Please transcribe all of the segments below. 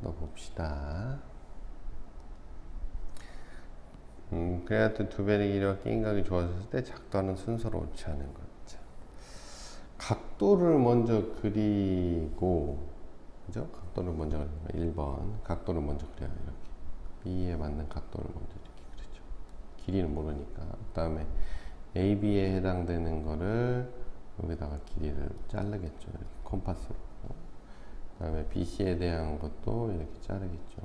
넣어봅시다. 음, 그래야 또 두 배의 길이와 끼인각이 좋아졌을 때 작도하는 순서로 옳지 않은 거죠. 각도를 먼저 그리고, 그죠? 각도를 먼저 그리면 1번. 각도를 먼저 그려요. 이렇게. B에 맞는 각도를 먼저 이렇게 그리죠. 길이는 모르니까. 그 다음에 AB에 해당되는 거를 여기다가 길이를 자르겠죠. 이렇게 컴파스로. 그 다음에 BC에 대한 것도 이렇게 자르겠죠.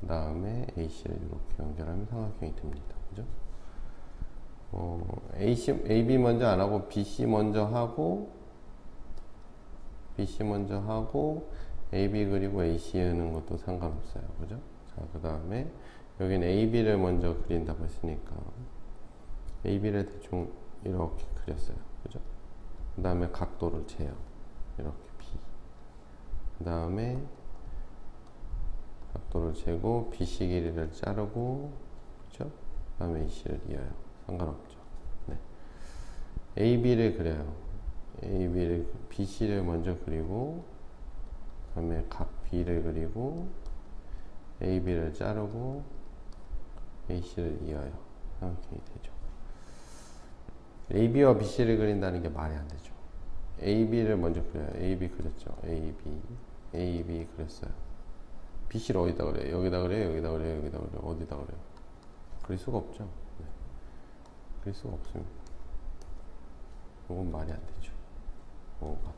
그 다음에 AC를 이렇게 연결하면 삼각형이 됩니다. 그죠? 어, AC, AB 먼저 안 하고 BC 먼저 하고 BC 먼저 하고 AB 그리고 AC 하는 것도 상관없어요. 그죠? 자, 그 다음에 여기는 AB를 먼저 그린다고 했으니까 AB를 대충 이렇게 그렸어요. 그죠? 그 다음에 각도를 재요. 이렇게. 그 다음에 각도를 재고 BC 길이를 자르고 그죠? 그 다음에 AC를 이어요. 상관없죠. 네. AB를 그려요. AB를 BC를 먼저 그리고 그 다음에 각 B를 그리고 AB를 자르고 AC를 이어요. 삼각형이 되죠. AB와 BC를 그린다는 게 말이 안 되죠. AB를 먼저 그려요. AB 그렸죠. AB, AB 그렸어요. BC를 어디다 그래요? 여기다 그래요? 여기다 그래요? 여기다 그래요? 어디다 그래요? 그릴 수가 없죠. 네. 그릴 수가 없습니다. 이건 말이 안 되죠. 뭐가